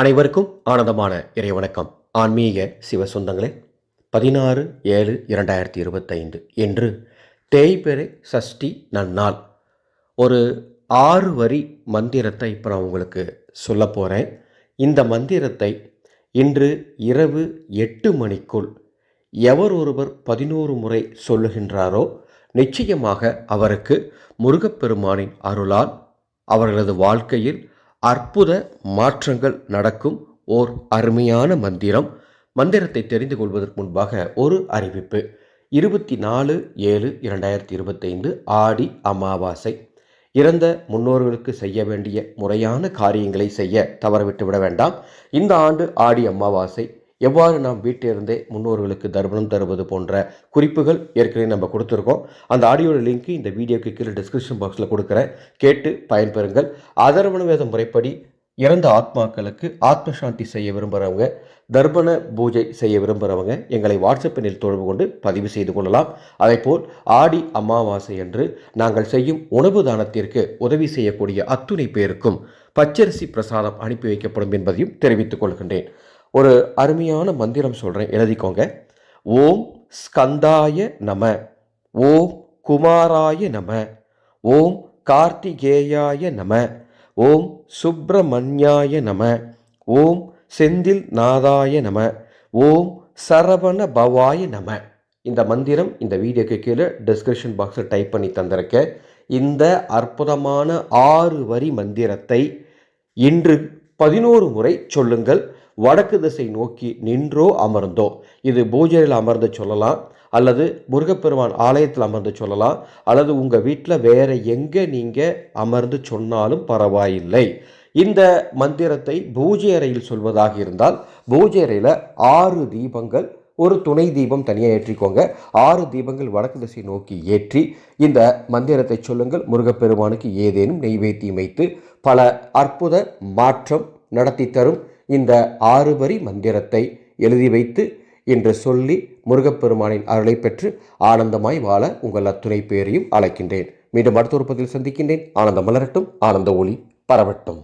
அனைவருக்கும் ஆனந்தமான இறைவணக்கம் ஆன்மீக சிவ சொந்தங்களே பதினாறு ஏழு இரண்டாயிரத்தி இருபத்தைந்து என்று தேய்பெரை சஷ்டி நன்னாள். ஒரு ஆறு வரி மந்திரத்தை இப்போ நான் உங்களுக்கு சொல்ல போகிறேன் இந்த மந்திரத்தை இன்று இரவு எட்டு மணிக்குள் எவர் ஒருவர் பதினோரு முறை சொல்லுகின்றாரோ நிச்சயமாக அவருக்கு முருகப்பெருமானின் அருளால் அவர்களது வாழ்க்கையில் அற்புத மாற்றங்கள் நடக்கும் ஓர் அருமையான மந்திரம். மந்திரத்தை தெரிந்து கொள்வதற்கு முன்பாக ஒரு அறிவிப்பு. இருபத்தி நாலு ஏழு இரண்டாயிரத்தி இருபத்தைந்து ஆடி அமாவாசை. இறந்த முன்னோர்களுக்கு செய்ய வேண்டிய முறையான காரியங்களை செய்ய தவறவிட்டு விட வேண்டாம். இந்த ஆண்டு ஆடி அமாவாசை எவ்வாறு நாம் வீட்டிலிருந்தே முன்னோர்களுக்கு தர்ப்பணம் தருவது போன்ற குறிப்புகள் ஏற்கனவே நம்ம கொடுத்துருக்கோம். அந்த ஆடியோட லிங்க் இந்த வீடியோக்கு கீழே டிஸ்கிரிப்ஷன் பாக்ஸில் கொடுக்குறேன். கேட்டு பயன்பெறுங்கள். அதர்வண வேத முறைப்படி இறந்த ஆத்மாக்களுக்கு ஆத்ம சாந்தி செய்ய விரும்புகிறவங்க தர்ப்பண பூஜை செய்ய விரும்புகிறவங்க எங்களை வாட்ஸ்அப்பினில் தொடர்பு கொண்டு பதிவு செய்து கொள்ளலாம். அதேபோல் ஆடி அமாவாசை என்று நாங்கள் செய்யும் உணவு தானத்திற்கு உதவி செய்யக்கூடிய அத்துணை பேருக்கும் பச்சரிசி பிரசாதம் அனுப்பி வைக்கப்படும் என்பதையும் தெரிவித்துக் கொள்கின்றேன். ஒரு அருமையான மந்திரம் சொல்கிறேன் எழுதிக்கோங்க. ஓம் ஸ்கந்தாய நம ஓம் குமாராய நம ஓம் கார்த்திகேயாய நம ஓம் சுப்பிரமணியாய நம ஓம் செந்தில் நாதாய நம ஓம் சரவண பவாய நம. இந்த மந்திரம் இந்த வீடியோக்கு கீழே டிஸ்கிரிப்ஷன் பாக்ஸில் டைப் பண்ணி தந்திருக்கேன் இந்த அற்புதமான ஆறு வரி மந்திரத்தை இன்று பதினோரு முறை சொல்லுங்கள். வடக்கு திசை நோக்கி நின்றோ அமர்ந்தோ. இது பூஜையில் அமர்ந்து சொல்லலாம் அல்லது முருகப்பெருமான் ஆலயத்தில் அமர்ந்து சொல்லலாம் அல்லது உங்கள் வீட்டில் வேறு எங்கே நீங்கள் அமர்ந்து சொன்னாலும் பரவாயில்லை. இந்த மந்திரத்தை பூஜை அறையில் சொல்வதாக இருந்தால் பூஜை அறையில் ஆறு தீபங்கள் ஒரு துணை தீபம் தனியாக ஏற்றிக்கோங்க. ஆறு தீபங்கள் வடக்கு திசை நோக்கி ஏற்றி இந்த மந்திரத்தை சொல்லுங்கள். முருகப்பெருமானுக்கு ஏதேனும் நெய்வேத்தியம் வைத்து பல அற்புத மாற்றம் நடத்தி தரும் இந்த ஆறு வரி மந்திரத்தை எழுதி வைத்து என்று சொல்லி முருகப்பெருமானின் அருளை பெற்று ஆனந்தமாய் வாழ உங்கள் அத்துணை பேரையும் அழைக்கின்றேன். மீண்டும் அடுத்த ஒரு பதில் சந்திக்கின்றேன். ஆனந்தம் மலரட்டும். ஆனந்த ஒளி பரவட்டும்.